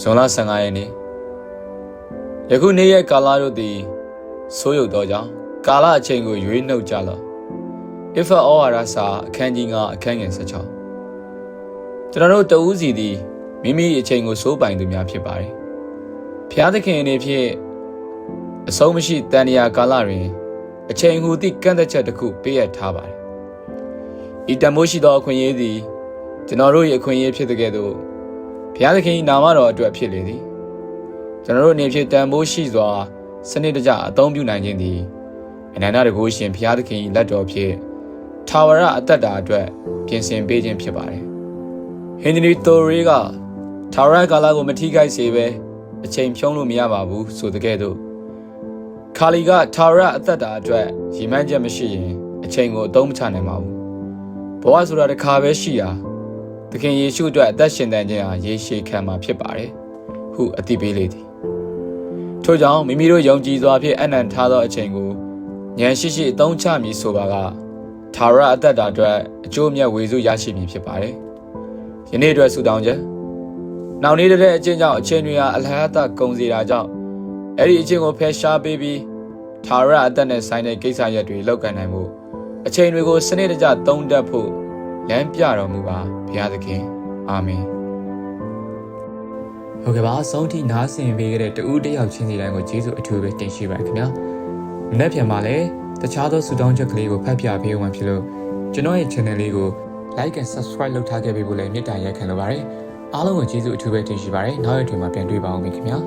ဇွန်လ15ရက်နေ့ယခုနေ့ရက်ကာလတို့သည်ဆိုးရုပ်သောကြောင့်ကာလအချိန်ကိုရွေးနှုတ်ကြလော့ if all ရစာအခန်းကြီး9အခန်းငယ်16ကျွန်တော်တို့တဦးစီသည်မိမိအချိန်ကိုစိုးပိုင်သူများဖြစ်ပါတယ်ဖျားသခင်အနေဖြင့်အဆုံးမရှိတန်တရာကာလတွင်အချိန်ဟူသည့်ကန့်သက်ချက်တစ်ခုပေးအပ်ထားပါတယ်ဤတန်မိုးရှိသောအခွင့်အရေးသည်ကျွန်တော်တို့ရဲ့အခွင့်အရေးဖြစ်တဲ့ကဲ့သို့ ဘုရားသခင်၏နာမတော်အတွက်ဖြစ်လေသည်ကျွန်တော်တို့အနေဖြင့်တန်ဖိုးရှိစွာစနစ်တကျအသုံးပြုနိုင်ခြင်းသည်အနန္တတကုရှင်ဘုရားသခင်၏လက်တော်ဖြင့်ထာဝရအသက်တာအတွက်ပြင်ဆင်ပေးခြင်းဖြစ်ပါတယ်ဟင်နရီတိုရီကထာဝရကာလကိုမထိခိုက်စေဘဲအချိန်ဖြုံးလို့မရပါဘူးဆိုတဲ့ကဲ့သို့ခါလီကထာဝရအသက်တာအတွက်ရည်မှန်းချက်မရှိရင်အချိန်ကိုအသုံးမချနိုင်ပါဘူးဘဝဆိုတာတစ်ခါပဲရှိတာ သခင်ယေရှုအတွက်အသက်ရှင်တန်ခြင်းဟာရေရှည်ခံမှာဖြစ်ပါတယ်ဟုအသိပေးလေသည်ထို့ကြောင့်မိမိတို့ယုံကြည်စွာဖြင့်အနံထားသောအချိန်ကိုဉာဏ်ရှိရှိအသုံးချမည်ဆိုပါကသာရအသက်တာအတွက်အကျိုးအမြတ်ဝေစုရရှိမည်ဖြစ်ပါတယ်ယနေ့အတွက်ဆုတောင်းချက်နောက်နေ့တဲ့အချင်းကြောင့်အချင်းတွေဟာအလဟတ်ကုန်စီတာကြောင့်အဲ့ဒီအချင်းကိုဖယ်ရှားပေးပြီးသာရအသက်နဲ့ဆိုင်တဲ့ကိစ္စရပ်တွေလောက်ကန်နိုင်မှုအချိန်တွေကိုစနစ်တကျသုံးတတ်ဖို့ လမ်းပြတော်မူပါဘုရားသခင်အာမင်ဟုတ်ကဲ့ပါအဆုံးထိနားဆင်ပေးခဲ့တဲ့တူဦးတယောက်ချင်းစီတိုင်းကိုကျေးဇူးအထူးပဲတင်ရှိပါခင်ဗျာမနေ့ပြန်မှာလည်းတခြားသောဆုတောင်းချက်ကလေးကိုဖတ်ပြပေးဝင်ဖြစ်လို့ကျွန်တော်ရဲ့ channel လေးကို like and subscribe လုပ်ထားခဲ့ပေးဖို့လည်းမေတ္တာရက်ခံလိုပါတယ်အားလုံးကိုကျေးဇူးအထူးပဲတင်ရှိပါတယ်နောက်ရက်တွေမှာပြန်တွေ့ပါအောင်ခင်ဗျာ